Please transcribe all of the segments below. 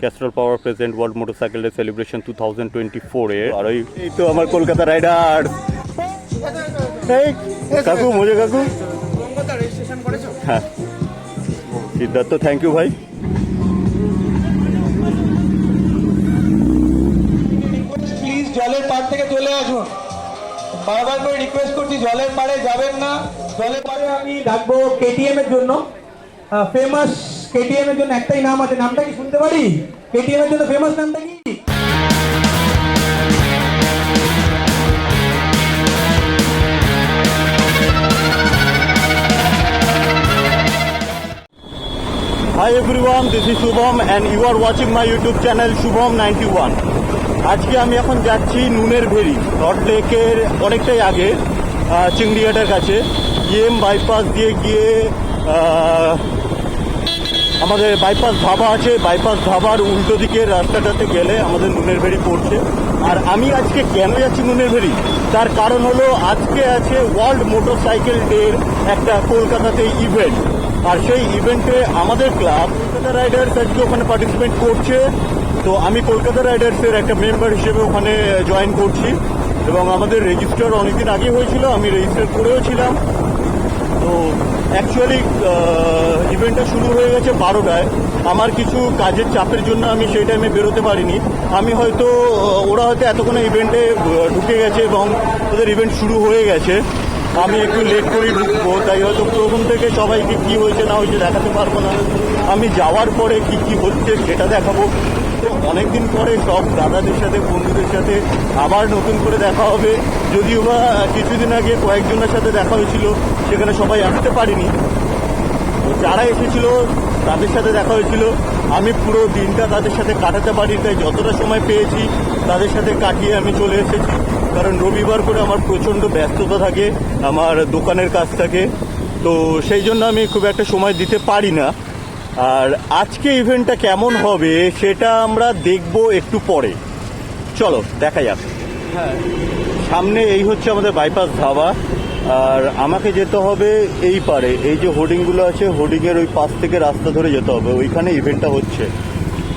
Castrol power present world motorcycle day celebration two thousand twenty ফোরে আর ওই এই তো আমার কলকাতা রাইডার কাকু মজা কাকু। হ্যাঁ। সিদ্ধার্থ থ্যাংক ইউ ভাই। প্লিজ জলের পাড় থেকে চলে আসুন বারবার করে রিকোয়েস্ট করছি জলের পাড়ে যাবেন না। জলের পাড়ে আমি ডাকবো কেটিএম এর জন্য। ফেমাস কেটিএম এর জন্য একটাই নাম আছে নামটা কি শুনতে পারি? কেটিএম এর জন্য ফেমাস নামটা কি? Hi everyone this is Shubham and you are watching my YouTube channel Shubham ninety one আজকে আমি এখন যাচ্ছি নুনের ভেরি হট লেকের অনেকটাই আগে আহ, চিংড়িয়াটার কাছে। ইএম বাইপাস দিয়ে গিয়ে আমাদের বাইপাস ধাবা আছে বাইপাস ধাবার উল্টো দিকের রাস্তাটাতে গেলে আমাদের নুনের ভেরি পড়ছে। আর আমি আজকে কেন যাচ্ছি নুনের ভেরি তার কারণ হলো আজকে আছে ওয়ার্ল্ড মোটরসাইকেল ডের একটা কলকাতাতে ইভেন্ট আর সেই ইভেন্টে আমাদের ক্লাব কলকাতা রাইডার্স আজকে ওখানে পার্টিসিপেট করছে। তো আমি কলকাতা রাইডার্সের একটা মেম্বার হিসেবে ওখানে জয়েন করছি। এবং আমাদের রেজিস্টার অনেকদিন আগে হয়েছিল, আমি রেজিস্টার করেও ছিলাম। তো অ্যাকচুয়ালি ইভেন্টটা শুরু হয়ে গেছে বারোটায়। আমার কিছু কাজের চাপের জন্য আমি সেই টাইমে বেরোতে পারিনি। আমি হয়তো ওরা হয়তো এতক্ষণে ইভেন্টে ঢুকে গেছে এবং ওদের ইভেন্ট শুরু হয়ে গেছে। আমি একটু লেট করেই ঢুকবো, তাই হয়তো প্রথম থেকে সবাইকে কি হয়েছে না হয়েছে দেখাতে পারব না। আমি যাওয়ার পরে কি কি হচ্ছে সেটা দেখাবো। অনেকদিন পরে সব দাদাদের সাথে, বন্ধুদের সাথে আবার নতুন করে দেখা হবে। যদিও বা কিছুদিন আগে কয়েকজনের সাথে দেখা হয়েছিল, সেখানে সবাই আসতে পারিনি। যারা এসেছিল, তাদের সাথে দেখা হয়েছিল। আমি পুরো দিনটা তাদের সাথে কাটাতে পারি তাই যতটা সময় পেয়েছি তাদের সাথে কাটিয়ে আমি চলে এসেছি। কারণ রবিবার করে আমার প্রচণ্ড ব্যস্ততা থাকে আমার দোকানের কাজ থাকে। তো সেই জন্য আমি খুব একটা সময় দিতে পারি না। আর আজকে ইভেন্টটা কেমন হবে সেটা আমরা দেখব একটু পরে। চলো দেখা যাক। হ্যাঁ। সামনে এই হচ্ছে আমাদের বাইপাস ধাবা। আর আমাকে যেতে হবে এই পারে। এই যে হোর্ডিংগুলো আছে হোর্ডিংয়ের ওই পাশ থেকে রাস্তা ধরে যেতে হবে। ওইখানে ইভেন্টটা হচ্ছে।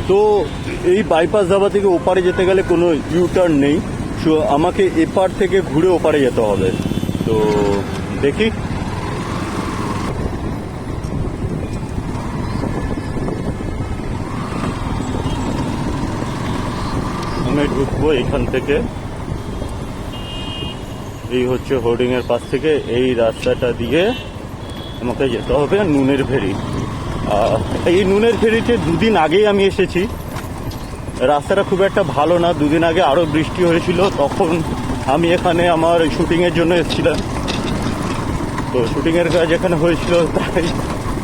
তো এই বাইপাস ধাবা থেকে ওপারে যেতে গেলে কোনো ইউ টার্ন নেই আমাকে এপার থেকে ঘুরে ওপারে যেতে হবে। তো দেখি। আমি ঢুকবো এখান থেকে। এই হচ্ছে হোর্ডিং এর পাশ থেকে। এই রাস্তাটা দিয়ে আমাকে যেতে হবে নুনের আহ, এই নুনের ফেরিতে দুদিন আগেই আমি এসেছি। রাস্তাটা খুব একটা ভালো না, দুদিন আগে আরও বৃষ্টি হয়েছিল, তখন আমি এখানে আমার শুটিং এর জন্য এসেছিলাম। তো শুটিং এর কাজ এখানে হয়েছিল, তাই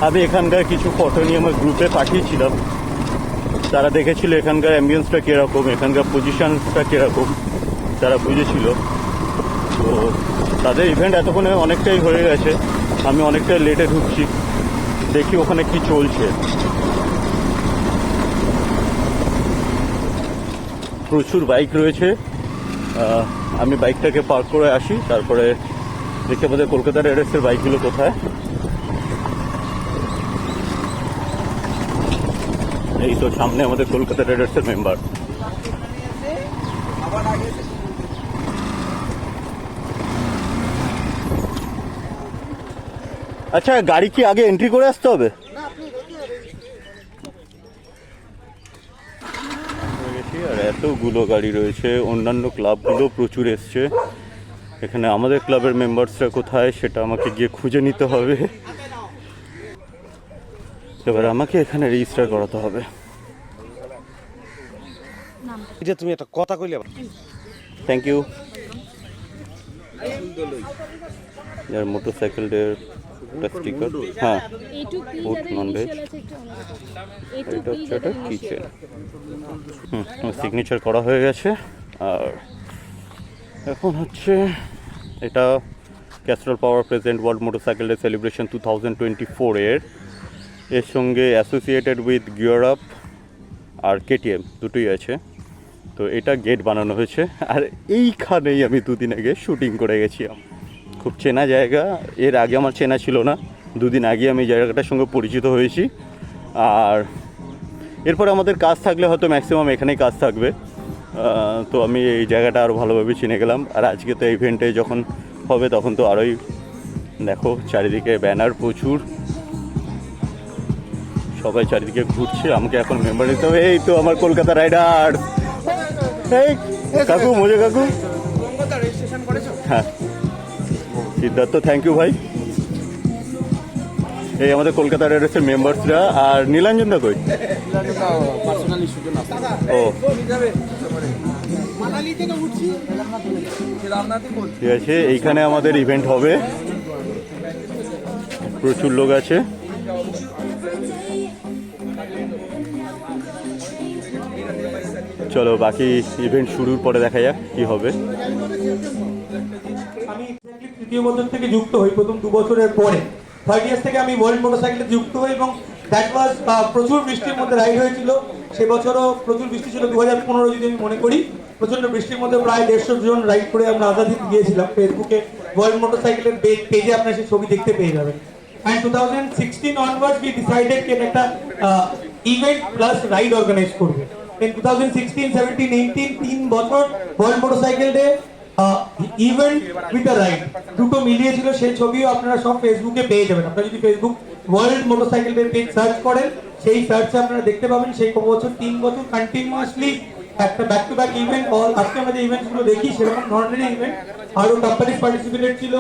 আমি এখানকার কিছু ফটো নিয়ে আমার গ্রুপে পাঠিয়েছিলাম। তারা দেখেছিল এখানকার অ্যাম্বিয়েন্সটা কীরকম, এখানকার পজিশনটা কীরকম, তারা বুঝেছিল। তো তাদের ইভেন্ট এতক্ষণে অনেকটাই হয়ে গেছে, আমি অনেকটাই লেটে ঢুকছি। দেখি ওখানে কি চলছে। প্রচুর বাইক রয়েছে। আমি বাইকটাকে পার্ক করে আসি, তারপরে দেখি আমাদের কলকাতার এড্রেসের বাইকগুলো কোথায়। এই তো সামনে আমাদের কলকাতা রাইডার্সের মেম্বার আচ্ছা গাড়ি কি আগে এন্ট্রি করে আসতে হবে? আর এতগুলো গাড়ি রয়েছে অন্যান্য ক্লাবগুলো প্রচুর এসছে। এখানে আমাদের ক্লাবের মেম্বার্সরা কোথায় সেটা আমাকে গিয়ে খুঁজে নিতে হবে। এবার আমাকে এখানে রেজিস্টার করাতে হবে। এটা তুমি একটা কথা কইলে থ্যাংক ইউ ইয়ার মোটরসাইকেল স্টিকার হ্যাঁ ফুড নন ভেজ এটা হচ্ছে একটা কিচেন হুম সিগনেচার করা হয়ে গেছে। আর এখন হচ্ছে এটা Castrol power present world motorcycle day celebration two thousand twenty ফোরের এর সঙ্গে অ্যাসোসিয়েটেড উইথ গিয়ার আপ আর কেটিএম দুটোই আছে। তো এটা গেট বানানো হয়েছে। আর এইখানেই আমি দুদিন আগে শুটিং করে গেছিলাম। খুব চেনা জায়গা। এর আগে আমার চেনা ছিল না। দুদিন আগে আমি জায়গাটার সঙ্গে পরিচিত হয়েছি। আর এরপর আমাদের কাজ থাকলে হয়তো ম্যাক্সিমাম এখানেই কাজ থাকবে। তো আমি এই জায়গাটা আরও ভালোভাবে চিনে গেলাম। আর আজকে তো ইভেন্টে যখন হবে তখন তো আরোই দেখো চারিদিকে ব্যানার প্রচুর। সবাই চারিদিকে ঘুরছে আমাকে এখন মেম্বার নিতে হবে। এই তো আমার কলকাতা রাইডার এই কাকু মজা কাকু। হ্যাঁ। সিদ্ধার্থ থ্যাংক ইউ ভাই। এই আমাদের কলকাতা রাইডার্সের মেম্বার্সরা আর নীলাঞ্জন দা কই? ও। ঠিক আছে, এইখানে আমাদের ইভেন্ট হবে। প্রচুর লোক আছে। চলো, বাকি ইভেন্ট শুরুর পরে দেখা যাক কি হবে। তৃতীয় বছর থেকে যুক্ত হই, প্রথম দু বছরের পরে। থার্ড ইয়ার্স থেকে আমি ওয়ার্ল্ড মোটরসাইকেলে যুক্ত হই এবং দ্যাট ওয়াজ প্রচুর বৃষ্টির মধ্যে রাইড হয়েছিল। সে বছরও প্রচুর বৃষ্টি ছিল। দু হাজার পনেরো যদি আমি মনে করি প্রচণ্ড বৃষ্টির মধ্যে প্রায় দেড়শো জন রাইড করে আমরা আজাদি গিয়েছিলাম। ফেসবুকে ওয়ার্ল্ড মোটরসাইকেলের পেজে আপনার সেই ছবি দেখতে পেয়ে যাবেন। And two thousand sixteen onward we decided কেন একটা ইভেন্ট প্লাস রাইড অর্গানাইজ করবে। থাউজেন্ড সিক্সটিন সেভেন্টিন এইটিন তিন বছর world motorcycle day event with a ride দুটো মিলিয়ে ছিল সেই ছবিও আপনারা সব ফেসবুকে পেয়ে যাবেন। আপনারা যদি Facebook world motorcycle page search করেন, সেই সার্চে আপনারা দেখতে পাবেন সেই বছর, তিন বছর কন্টিনিউয়াসলি একটা back to back event all আজকে আমরা যে ইভেন্টগুলো দেখি, সেরকম ধরনেরই ইভেন্ট আরও কোম্পানি পার্টিসিপেটেড ছিল,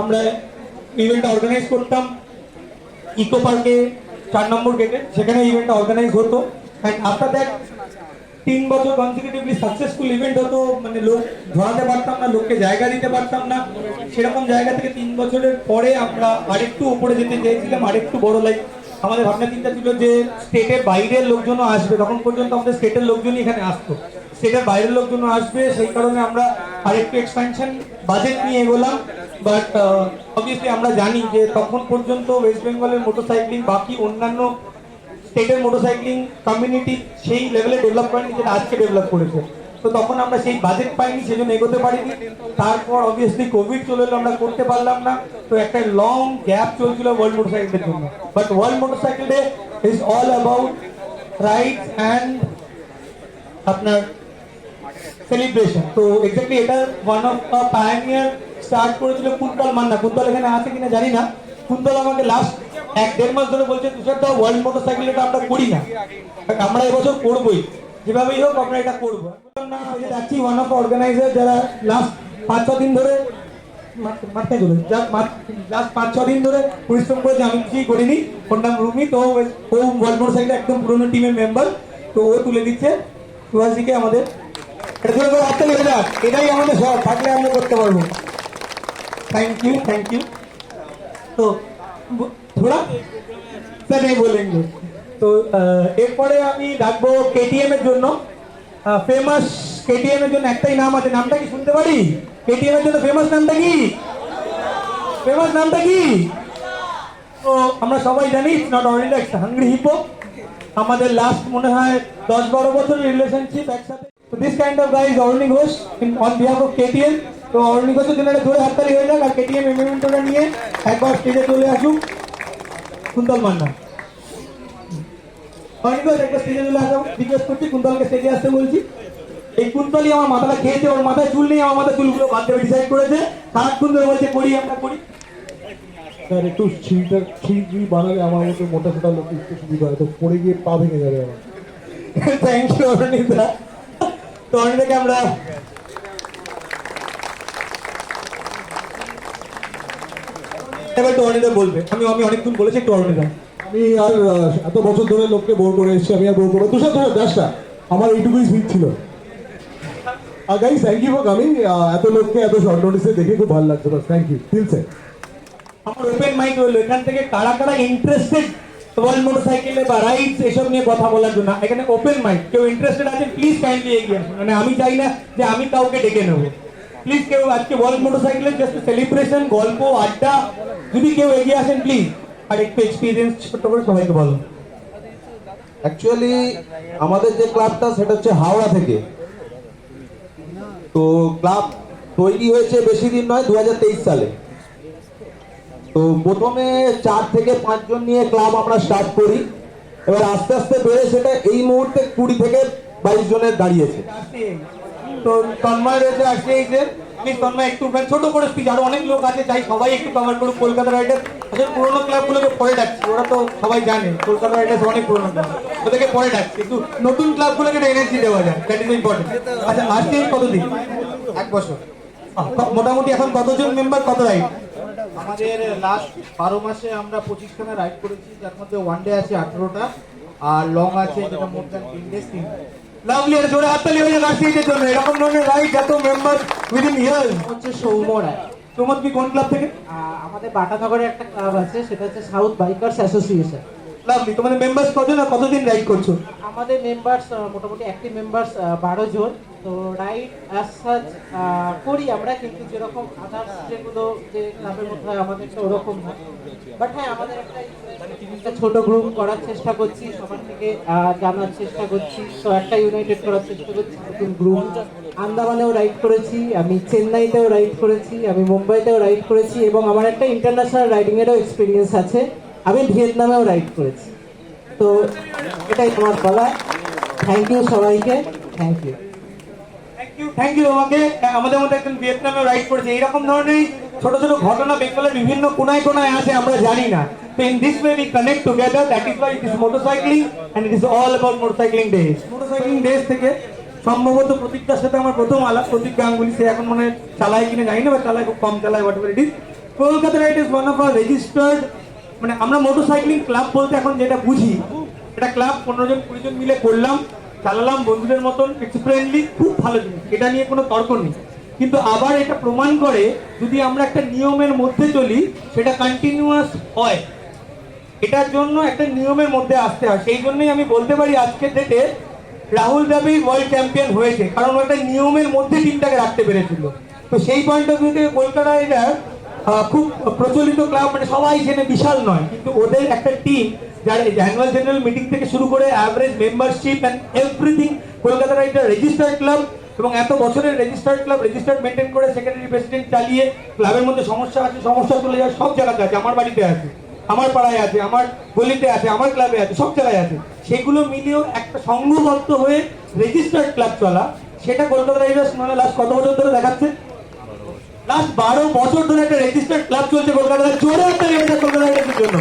আমরা ইভেন্ট অর্গানাইজ করতাম ইকো পার্কে চার নম্বর গেটে সেখানে ইভেন্টটা অর্গানাইজ হতো। অ্যান্ড আফটার দ্যাট তিন বছর কনসিকিউটিভলি সাকসেসফুল ইভেন্ট হতো মানে লোক ধরাতে পারতাম না, লোককে জায়গা দিতে পারতাম না। সেরকম জায়গা থেকে তিন বছরের পরে আমরা আরেকটু উপরে যেতে চেয়েছিলাম, আরেকটু বড় লাইক আমাদের ভাবনা চিন্তা ছিল যে স্টেটের বাইরের লোকজনও আসবে, তখন পর্যন্ত আমাদের স্টেটের লোকজনই এখানে আসতো। স্টেটের বাইরের লোকজনও আসবে, সেই কারণে আমরা আরেকটু এক্সপেনশন বাজেট নিয়ে এগোলাম। বাট অবভিয়াসলি আমরা জানি যে তখন পর্যন্ত ওয়েস্ট বেঙ্গলের মোটরসাইক্লিং বাকি অন্যান্য স্টেটের মোটরসাইক্লিং কমিউনিটি সেই লেভেলে ডেভেলপ করেনি যেটা আজকে ডেভেলপ করেছে। তো তখন আমরা সেই বাজেট পাইনি, সেজন্য এগোতে পারিনি। তারপর অবভিয়াসলি কোভিড চলে এলো, আমরা করতে পারলাম না। তো একটা লং গ্যাপ চলছিল ওয়ার্ল্ড মোটরসাইকেলের জন্য। But world motorcycle day is all about ride and আপনার সেলিব্রেশন তো এক্স্যাক্টলি এটা ওয়ান অফ পায়োনিয়ার স্টার্ট করেছিল কুন্তল মান্না। কুন্তল এখানে আছে কিনা জানি না। কুন্তল আমাকে লাস্ট এক দেড় মাস ধরে বলছে, তুষার দা ওয়ার্ল্ড মোটরসাইকেল এটা আমরা করি না। আমরা এবছর করবোই। যেভাবেই হোক, আমরা এটা করব। না যাচ্ছি ওয়ান অফ অর্গানাইজার যারা লাস্ট পাঁচ ছ দিন ধরে মার- মারতে চলে লাস্ট পাঁচ ছ দিন ধরে পরিশ্রম করেছে আমি কিছুই করিনি। ওর নাম রুমি, তো ও ওয়ার্ল্ড মোটরসাইকেল একদম পুরোনো টিমের মেম্বার তো ও তুলে দিচ্ছে। সুভাষজিকে আমাদের এটাই আমাদের সব থাকলে আমরা করতে পারব। থ্যাংক ইউ থ্যাংক ইউ তো ব- থোড়া স্যার नहीं बोलेंगे তো আহ, এরপরে আমি ডাকবো কেটিএম এর জন্য ফেমাস কেটিএম এর জন্য একটাই নাম আছে নামটা কি শুনতে পারি কেটিএম এর জন্য ফেমাস নামটা কি ফেমাস নামটা কি তো আমরা সবাই জানি not only like hungry hippo আমাদের লাস্ট মনে হয় দশ বারো বছরের রিলেশনশিপ একসাথে তো this kind of guys Arani Ghosh on behalf of KTM তো অরণি ঘোষের জন্য একটা ধরে হাততালি হয়ে যাক আর কেটিএম এমএমেন্টটা নিয়ে একবার স্টেজে চলে আসুক কুন্তল মান্না ঘোষ একটা স্টেজে চলে আসো। রিকোয়েস্ট করছি কুন্তলকে স্টেজে আসতে বলছি। এই কুন্তলই আমার মাথাটা খেয়েছে ওর মাথায় চুল নেই আমার মাথায় চুলগুলো বাদ দেবে ডিসাইড করেছে। সারাক্ষণ ধরে বলছে করি আমরা করি। স্যার একটু ছিলটা ছিলকি বানালে আমার মতো মোটা ফোটা লোক একটু সুবিধা হয় তো পড়ে গিয়ে পা ভেঙে যাবে আমার। থ্যাংক ইউ অরণিতা তো অরণিতাকে আমরা এবার অরণিতা বলবে। আমি আমি অনেকক্ষণ বলেছি অরণিতা আমি আর এত বছর ধরে লোককে বোর করে এসেছি, আমি আর বোর করব তুষার তুষার দাসটা আমার এইটুকুই স্পিচ ছিল। আর guys thank you for coming এত লোককে, এত শর্ট নোটিসে দেখে খুব ভালো লাগছে। বাস থ্যাংক ইউ ফিল স্যার আমার ওপেন মাইক রইল। এখান থেকে কারা কারা ইন্টারেস্টেড ওয়ার্ল্ড মোটরসাইকেলে বা রাইডস এসব নিয়ে কথা বলার জন্য। এখানে ওপেন মাইক কেউ ইন্টারেস্টেড আছে প্লিজ কাইন্ডলি এগিয়ে আসুন। মানে আমি চাই না যে আমি কাউকে ডেকে নেব। প্লিজ কেউ আজকে ওয়ার্ল্ড মোটরসাইকেলের জাস্ট সেলিব্রেশন গল্প আড্ডা। যদি কেউ এগিয়ে আসেন প্লিজ আর একটু এক্সপিরিয়েন্স ছোট্ট করে সবাইকে বলো অ্যাকচুয়ালি আমাদের যে ক্লাবটা সেটা হচ্ছে হাওড়া থেকে। তো ক্লাব তৈরি হয়েছে বেশি দিন নয় দু সালে। তো প্রথমে চার থেকে পাঁচজন নিয়ে ক্লাব আমরা স্টার্ট করি। এবার আস্তে আস্তে বেড়ে সেটা এই মুহূর্তে কুড়ি থেকে বাইশ জনের দাঁড়িয়েছে। তো তন্ময় রয়েছে আরসিআইতে প্লিজ তন্ময় একটু মানে ছোট করে স্পিচ আরও অনেক লোক আছে চাই সবাই একটু কভার করুক। কলকাতা রাইডার্স আসলে পুরোনো ক্লাবগুলোকে পরে ডাকছি ওরা তো সবাই জানে কলকাতা রাইডার্স অনেক পুরোনো ক্লাব ওদেরকে পরে ডাকছি কিন্তু নতুন ক্লাবগুলোকে এনার্জি দেওয়া যায় দ্যাট ইজ ইম্পর্টেন্ট আচ্ছা আরসিআই কতদিন? এক বছর। মোটামুটি এখন কতজন মেম্বার কত রাইড আমাদের লাস্ট বারো মাসে আমরা পঁচিশখানা রাইড করেছি যার মধ্যে ওয়ান ডে আছে আঠেরোটা আর লং আছে যেটা মোর দ্যান তিন ডেজ তিন লাভলি আর জোরে হাততালি হয়ে যাক আরসিআইটের জন্য। এরকম ধরনের রাইড এত মেম্বার উইদিন ইয়ার হচ্ছে সৌম্য রায় তোমার কি কোন ক্লাব থেকে? আমাদের বাটানগরে একটা ক্লাব আছে সেটা হচ্ছে সাউথ বাইকার্স অ্যাসোসিয়েশন লাভলি তোমাদের মেম্বার্স কজন আর কতদিন রাইড করছ? আমাদের মেম্বার্স মোটামুটি অ্যাক্টিভ মেম্বার্স বারো জন। তো রাইড সাচ করি আমরা, কিন্তু যেরকম আদার্স যেগুলো যে ক্লাবের মধ্যে হয় আমাদের তো ওরকম না বাট হ্যাঁ আমাদের একটা ছোট গ্রুপ করার চেষ্টা করছি, সবার থেকে জানার চেষ্টা করছি। তো একটা ইউনাইটেড করার চেষ্টা করছি, নতুন গ্রুপ আন্দামানেও রাইড করেছি, আমি চেন্নাইতেও রাইড করেছি, আমি মুম্বাইতেও রাইড করেছি, এবং আমার একটা ইন্টারন্যাশনাল রাইডিংয়েরও এক্সপিরিয়েন্স আছে। আমি ভিয়েতনামেও রাইড করেছি। তো এটাই তোমার বলা। থ্যাংক ইউ সবাইকে। থ্যাংক ইউ থ্যাংক ইউ তোমাকে আমাদের মধ্যে একজন ভিয়েতনামে রাইড করেছে। এইরকম ধরনের ছোট ছোট ঘটনা বেঙ্গলের বিভিন্ন কোনায় কোনায় আছে, আমরা জানি না। তো in this way we connect together that is why it is motorcycling and it is all about motorcycling days motorcycling days থেকে সম্ভবত প্রতীকটার সাথে আমার প্রথম আলাপ প্রতীক গাঙ্গুলি সে এখন মানে চালায় কিনা জানি না, বা চালায় খুব কম চালায় whatever it Kolkata ride is one of our registered মানে আমরা মোটরসাইক্লিং ক্লাব বলতে এখন যেটা বুঝি, এটা ক্লাব পনেরো জন, কুড়ি জন মিলে করলাম, চালালাম বন্ধুদের মতন ইটস ফ্রেন্ডলি খুব ভালো জিনিস, এটা নিয়ে কোনো তর্ক নেই। কিন্তু আবার এটা প্রমাণ করে যদি আমরা একটা নিয়মের মধ্যে চলি, সেটা কন্টিনিউয়াস হয়। এটার জন্য একটা নিয়মের মধ্যে আসতে হয়। সেই জন্যই আমি বলতে পারি আজকের ডেটে রাহুল দ্রাবিড় ওয়ার্ল্ড চ্যাম্পিয়ন হয়েছে, কারণ ও একটা নিয়মের মধ্যে টিমটাকে রাখতে পেরেছিল। তো সেই পয়েন্ট অফ ভিউ থেকে কলকাতা রাইডার খুব প্রচলিত ক্লাব মানে সবাই জেনে বিশাল নয়, কিন্তু ওদের একটা টিম যার অ্যানুয়াল জেনারেল মিটিং থেকে শুরু করে average membership and everything Kolkata rider registered club এবং এত বছরের রেজিস্টার্ড ক্লাব রেজিস্টার্ড মেনটেন করে সেক্রেটারি প্রেসিডেন্ট চালিয়ে ক্লাবের মধ্যে সমস্যা আছে, সমস্যা চলে যায়, সব জায়গাতে আছে, আমার বাড়িতে আছে, আমার পাড়ায় আছে, আমার গলিতে আছে, আমার ক্লাবে আছে, সব জায়গায় আছে। সেগুলো মিলিয়েও একটা সংঘবদ্ধ হয়ে রেজিস্টার্ড ক্লাব চলা, সেটা কলকাতা রাইডার্স মানে লাস্ট কত বছর ধরে দেখাচ্ছে? লাস্ট বারো বছর ধরে একটা রেজিস্টার্ড ক্লাব চলছে কলকাতায়। জোরে একটা কলকাতা জন্য।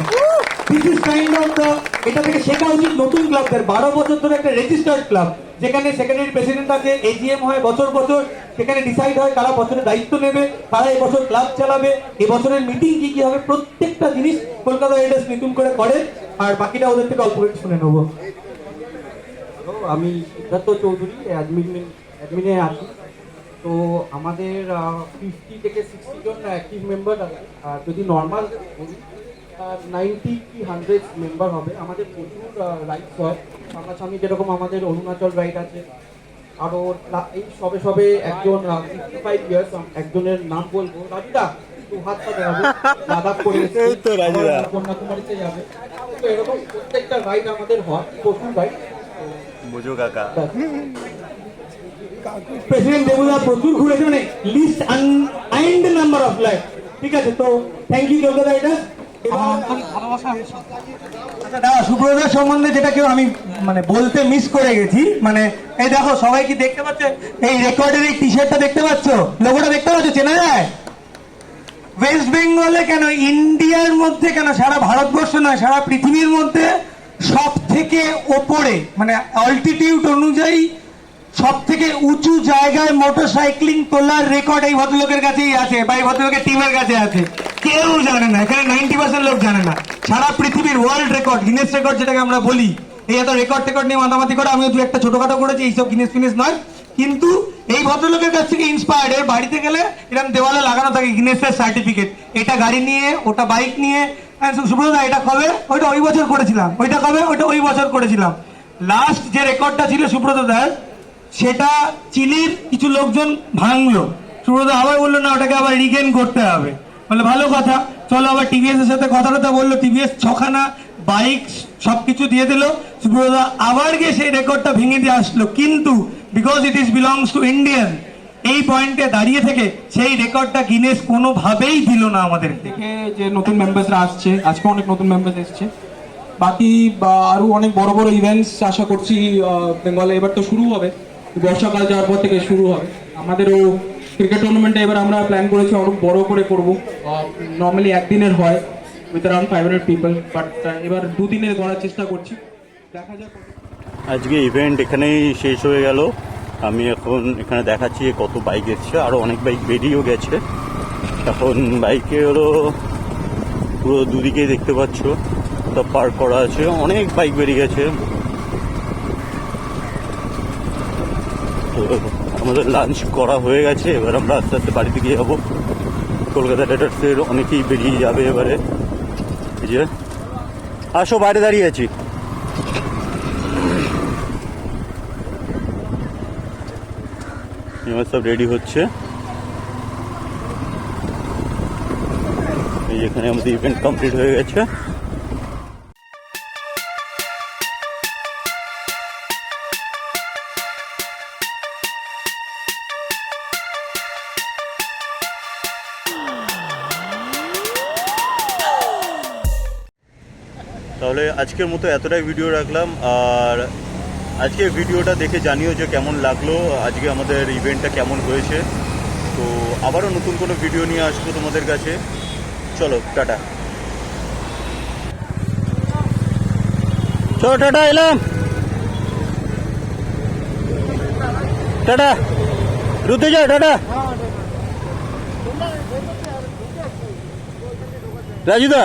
This is kind of the এটা থেকে শেখা উচিত নতুন ক্লাবদের বারো বছর ধরে একটা রেজিস্টার্ড ক্লাব যেখানে সেক্রেটারি প্রেসিডেন্ট আছে এজিএম হয়, বছর বছর সেখানে ডিসাইড হয় কারা বছরের দায়িত্ব নেবে, কারা এবছর ক্লাব চালাবে, এবছরের মিটিং কি কি হবে, প্রত্যেকটা জিনিস কলকাতা রাইডার্স নতুন করে করে। আর বাকিটা ওদের থেকে অল্প একটু শুনে নেব। আমি সিদ্ধার্থ চৌধুরী অ্যাডমিন অ্যাডমিনে আছি। তো আমাদের ফিফটি থেকে সিক্সটি জন অ্যাক্টিভ মেম্বার আছে আর যদি নর্মাল বলি নাইনটি কি হান্ড্রেড মেম্বার হবে। আমাদের প্রচুর রাইডস হয়। সামনাসামনি যেরকম আমাদের অরুণাচল রাইড আছে আরও এই সবে সবে একজন ফিফটি ফাইভ ইয়ার্স একজনের নাম বলব। রাজুদা একটু হাতটা দেখাবো দাদা করে তো কন্যাকুমারীতে যাবে। তো এরকম প্রত্যেকটা রাইড আমাদের হয় প্রচুর রাইড বুঝো কাকা। প্রেসিডেন্ট দেবুদা প্রচুর ঘুরেছে মানে লিস্ট আনআইন্ড নাম্বার অফ লাইফ ঠিক আছে তো থ্যাংক ইউ কলকাতা আচ্ছা দাদা সুব্রতার সম্বন্ধে যেটা কেউ আমি মানে বলতে মিস করে গেছি মানে এই দেখো সবাই কি দেখতে পাচ্ছে? এই রেকর্ডের এই টি শার্টটা দেখতে পাচ্ছ? লোগোটা দেখতে পাচ্ছ? চেনা যায়? ওয়েস্ট বেঙ্গলে কেন ইন্ডিয়ার মধ্যে কেন সারা ভারতবর্ষ নয় সারা পৃথিবীর মধ্যে সব থেকে ওপরে মানে অল্টিটিউড অনুযায়ী সব থেকে উঁচু জায়গায় মোটর সাইক্লিং তোলার রেকর্ড এই ভদ্রলোকের কাছেই আছে বা এই ভদ্রলোকের টিমের কাছে আছে। কেউ জানে না, এখানে নাইনটি পার্সেন্ট লোক জানে না। সারা পৃথিবীর ওয়ার্ল্ড রেকর্ড গিনেস রেকর্ড যেটাকে আমরা বলি, এই এত রেকর্ড টেকর্ড নিয়ে মাতামাতি করে আমি দু একটা ছোটখাটো করেছি, এইসব গিনেস ফিনেস নয়। কিন্তু এই ভদ্রলোকের কাছ থেকে ইন্সপায়ার্ড এর বাড়িতে গেলে এরকম দেওয়ালে লাগানো থাকে গিনেসের সার্টিফিকেট এটা গাড়ি নিয়ে, ওটা বাইক নিয়ে সুব্রত এটা কবে? ওইটা ওই বছর করেছিলাম। ওইটা কবে? ওইটা ওই বছর করেছিলাম। লাস্ট যে রেকর্ডটা ছিল সুব্রত দার সেটা চিলির কিছু লোকজন ভাঙলো। সুব্রত আবার বলল, না, ওটাকে আবার রিগেন করতে হবে। বলে, ভালো কথা। চলো আবার টিভিএস এর সাথে কথা কথা বলল। টিভিএস ছখানা বাইক সবকিছু দিয়ে দিল। সুব্রত আবার গিয়ে সেই রেকর্ডটা ভেঙে দিয়ে আসলো। কিন্তু because it is belongs to Indian এই পয়েন্টে দাঁড়িয়ে থেকে সেই রেকর্ডটা গিনেস কোনোভাবেই দিল না আমাদেরকে থেকে যে নতুন মেম্বার্সরা আসছে আজকে অনেক নতুন মেম্বার্স এসছে। বাকি বা আরও অনেক বড় বড় ইভেন্টস আশা করছি বেঙ্গলে এবার তো শুরু হবে। বর্ষাকাল যাওয়ার পর থেকে শুরু হবে। আমাদেরও ক্রিকেট টুর্নামেন্টে এবার আমরা প্ল্যান করেছি, অনেক বড় করে করব। নর্মালি একদিনের হয় with around five hundred people but এবার দুদিনের করার চেষ্টা করছি। দেখা যাক আজকে ইভেন্ট এখানেই শেষ হয়ে গেল। আমি এখন এখানে দেখাচ্ছি কত বাইক এসছে। আরও অনেক বাইক বেরিয়েও গেছে। এখন বাইকে হলো পুরো দুদিকেই দেখতে পাচ্ছ। সব পার্ক করা আছে। অনেক বাইক বেরিয়ে গেছে। আমাদের লাঞ্চ করা হয়ে গেছে, এবার আমরা আস্তে আস্তে বাড়িতে গিয়ে যাব। কলকাতা ডেটার্সের অনেকেই বেরিয়ে যাবে এবারে। এই যে, আসো, বাইরে দাঁড়িয়ে আছি। এবার সব রেডি হচ্ছে। এই আমাদের ইভেন্ট কমপ্লিট হয়ে গেছে। তাহলে আজকের মতো এতটাই ভিডিও রাখলাম, আর আজকের ভিডিওটা দেখে জানিও যে কেমন লাগল, আজকে আমাদের ইভেন্টটা কেমন হয়েছে। তো আবারও নতুন কোনো ভিডিও নিয়ে আসব তোমাদের কাছে। চলো, টাটা। চলো, টাটা, এলাম। Ta ta. রুতে যাও, টাটা। রাজুদা